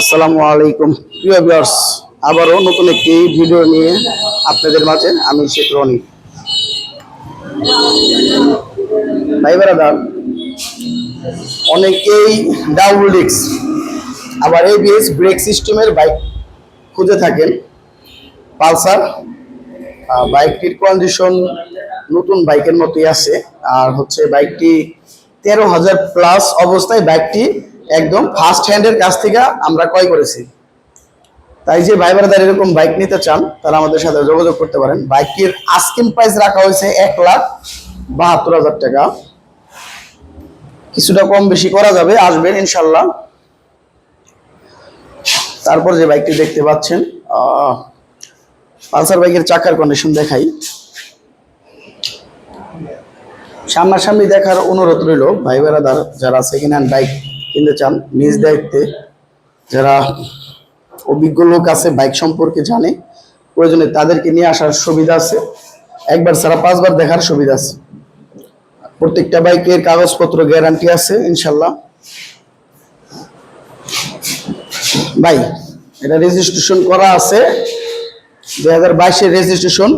আসসালামু আলাইকুম। প্রিয় ভিউয়ার্স, আবারও নতুন একটি ভিডিও নিয়ে আপনাদের মাঝে আমি শেখ রনি। ভাই অনেকেই ডাবল ডিক্স আবার এবিএস ব্রেক সিস্টেমের বাইক খুঁজে থাকেন। পালসার বাইকটির কন্ডিশন নতুন বাইকের মতোই আছে। আর হচ্ছে বাইকটি তেরো হাজার প্লাস অবস্থায় বাইকটি একদম ফার্স্ট হ্যান্ডের কাছ থেকে আমরা ক্রয় করেছি। তাই যে ভাই বারাদার এরকম বাইক নিতে চান, তারা আমাদের সাথে যোগাযোগ করতে পারেন। বাইকটির আস্কিং প্রাইস রাখা হয়েছে এক লাখ বাহাত্তর হাজার টাকা। কিছুটা কম বেশি করা যাবে, আসবেন ইনশাল্লাহ। তারপর যে বাইকটি দেখতে পাচ্ছেন পালসার বাইকের চাকার কন্ডিশন দেখাই। সামনাসামনি দেখার অনুরোধ রইল, ভাই বেড়াদার যারা সেকেন্ড হ্যান্ড বাইক কিনতে চান, নিজ দায়িত্বে যারা অভিজ্ঞ লোক আছে, বাইক সম্পর্কে জানে, প্রয়োজনে তাদেরকে নিয়ে আসার সুবিধা আছে। একবার ছাড়া পাঁচবার দেখার সুবিধা আছে। প্রত্যেকটা বাইকের কাগজপত্র গ্যারান্টি আছে ইনশাল্লাহ ভাই, এটা রেজিস্ট্রেশন করা আছে। দুই হাজার বাইশের রেজিস্ট্রেশন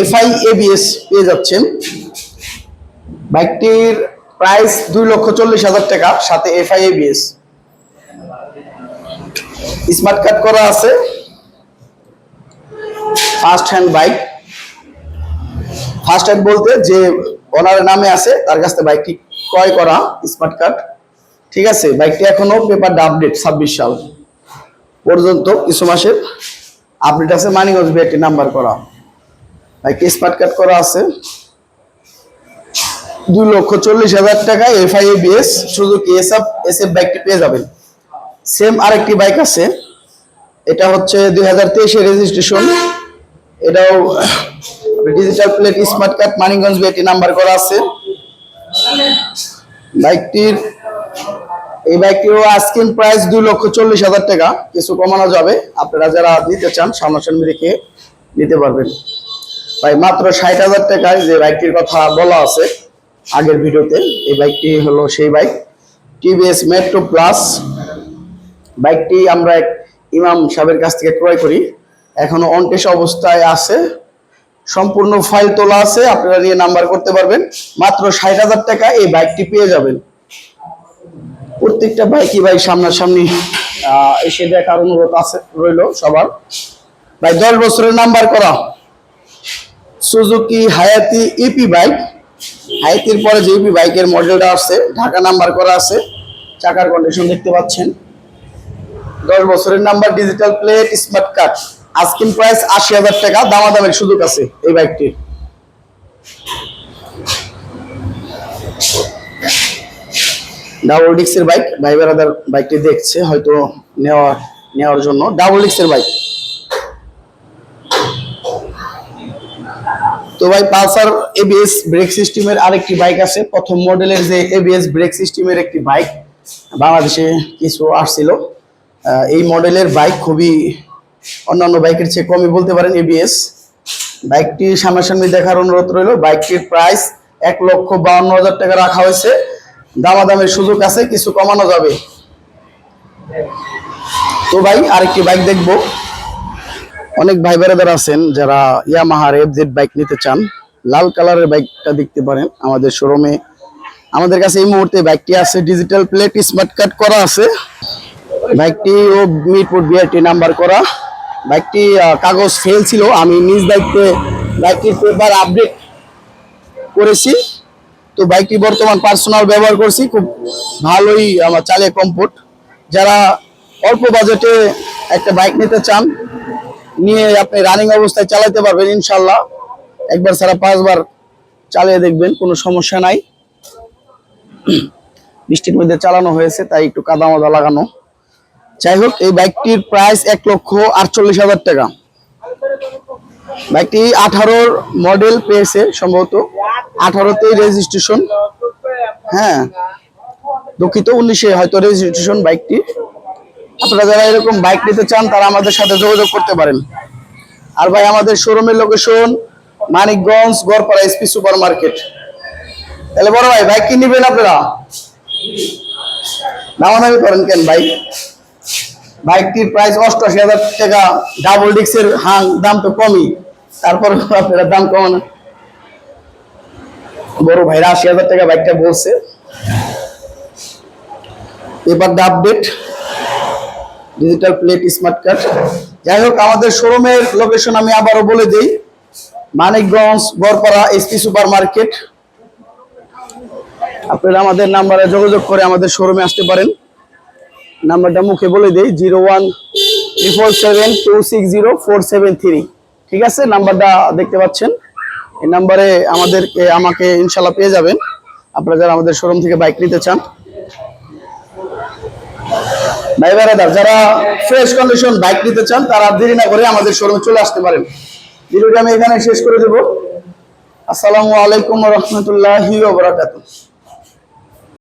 এফআই এবিএস পেয়ে যাচ্ছেন। বাইকটির প্রাইস দুই লক্ষ চল্লিশ হাজার টাকা, সাথে এফআই স্মার্ট কার্ড করা আছে। First hand bike first hand বলতে যে ওনার নামে আছে, তার কাছ থেকে বাইকটি ক্রয় করা, স্মার্ট কার্ড। ঠিক আছে বাইকটি এখনও পেপারটা আপডেট ছাব্বিশ সাল পর্যন্ত, কিছু মাসের আপডেট আছে। মানিগঞ্জ বিআরটি নাম্বার করা। বাইকটি স্মার্ট কার্ড করা আছে। দুই লক্ষ চল্লিশ হাজার টাকা FI BS Suzuki SF SF বাইকটি পেয়ে যাবেন। সেম আরেকটি বাইক আছে। এটা হচ্ছে দুই হাজার তেইশের রেজিস্ট্রেশন এটাও digital plate smart card Manikganj BRT number করা আছে। বাইকটির এই বাইকটিরও আস্কিং প্রাইস দুই লক্ষ চল্লিশ হাজার টাকা। কিছু কমানো যাবে। আপনারা যারা নিতে চান, সামনাসামনি রেখে নিতে পারবেন। ভাই, মাত্র ষাট হাজার টাকায় যে বাইকটির কথা বলা আছে আগের ভিডিওতে। এই বাইকটি হলো সেই বাইক। টিভিএস মেট্রো প্লাস বাইকটি আমরা এক ইমাম সাহেবের কাছ থেকে ক্রয় করি। এখনও অনটেস অবস্থায় আছে। সম্পূর্ণ ফাইল তোলা আছে। আপনারা নিয়ে নাম্বার করতে পারবেন। মাত্র ষাট হাজার টাকা এই বাইকটি পেয়ে যাবেন। প্রত্যেকটা বাইকই ভাই সামনাসামনি এসে দেখার অনুরোধ আছে, রইল সবার। ভাই, দশ বছরের নাম্বার করা। সুজুকি হায়াতি ইপি বাইক হায়াতির পরে জিপি বাইকের মডেলটা আসছে, ঢাকা নাম্বার করা আছে, চাকার কন্ডিশন দেখতে পাচ্ছেন। দশ বছরের number digital plate smart card asking price আশি হাজার টাকা, দামাদামের সুযোগ আছে এই বাইকটির ডাবল ডিক্সের বাইক ভাই বাইকটি দেখছে, হয়তো নেওয়া নেওয়ার জন্য। ডাবল ডিক্সের বাইক তো ভাই পালসার এবিএস ব্রেক সিস্টেমের আরেকটি বাইক আছে। প্রথম মডেলের যে এবিএস ব্রেক সিস্টেমের একটি বাইক বাংলাদেশে কিছু আসছিল। এই মডেলের বাইক খুবই অন্যান্য বাইকের চেয়ে কমই বলতে পারেন এবিএস বাইকটি সামনাসামনি দেখার অনুরোধ রইল। বাইকটির প্রাইস এক লক্ষ বাউন্ন হাজার টাকা রাখা হয়েছে। দামাদামের সুযোগ আছে, কিছু কমানো যাবে। তো ভাই, আরেকটি বাইক দেখব। অনেক ভাই বেড়াদার আছেন যারা ইয়ামাহার এফ জেড বাইক নিতে চান। লাল কালারের বাইকটা দেখতে পারেন আমাদের শোরুমে আমাদের কাছে এই মুহূর্তে বাইকটি আছে ডিজিটাল প্লেট স্মার্ট কার্ড করা আছে। বাইকটি ও মিরপুর বিআরটি নাম্বার করা। বাইকটি কাগজ ফেল ছিল, আমি নিজ দায়িত্বে বাইকটির পেপার আপডেট করেছি। তো বাইকটি বর্তমান পার্সোনাল ব্যবহার করছি, খুব ভালোই আমার চালিয়ে কমফোর্ট যারা অল্প বাজেটে একটা বাইক নিতে চান নিয়ে আপনি রানিং অবস্থায় চালাতে পারবেন ইনশাল্লাহ একবার ছাড়া পাঁচবার চালিয়ে দেখবেন, কোনো সমস্যা নাই। বৃষ্টির মধ্যে চালানো হয়েছে, তাই একটু কাদা মাদা লাগানো। যাই হোক, এই বাইকটির প্রাইস এক লক্ষ আটচল্লিশ হাজার টাকা। বাইকটি আঠারোর মডেল পেয়েছে সম্ভবত। আঠারোতেই রেজিস্ট্রেশন হ্যাঁ দুঃখিত, উনিশে হয়তো রেজিস্ট্রেশন বাইকটি আপনারা যারা এরকম বাইক নিতে চান, তারা আমাদের সাথে যোগাযোগ করতে পারেন। আর ভাই, আমাদের শোরুমের location Manikganj Garpara SP super market তাহলে বড় ভাই বাইক কি নিবেন আপনারা? দামাদামি করেন কেন ভাই? বাইকটির প্রাইস অষ্টআশি হাজার টাকা ডাবল ডিক্সের হাং দাম তো কমই। তারপর আপনারা দাম কমানো। বড় ভাইরা আশি হাজার টাকা বাইকটা বলছে। এবার update digital plate smart card যাই হোক, আমাদের শোরুমের লোকেশন আমি আবারও বলে দিই। Manikganj, Barpara SP super market আপনারা আমাদের নাম্বারে যোগাযোগ করে আমাদের শোরুমে আসতে পারেন। নাম্বারটা মুখে বলে দিই zero one triple seven two six zero four seven three ঠিক আছে? নাম্বারটা দেখতে পাচ্ছেন। এই নাম্বারে আমাদেরকে, আমাকে ইনশাল্লাহ পেয়ে যাবেন। আপনারা যারা আমাদের শোরুম থেকে বাইক নিতে চান ভাই বেড়াদার যারা ফ্রেশ কন্ডিশন বাইক নিতে চান, তারা দেরি না করে আমাদের শোরুমে চলে আসতে পারেন। ভিডিওটা আমি এখানে শেষ করে দেবো। আসসালামু আলাইকুম রহমতুল্লাহি ওবরাকাতুহ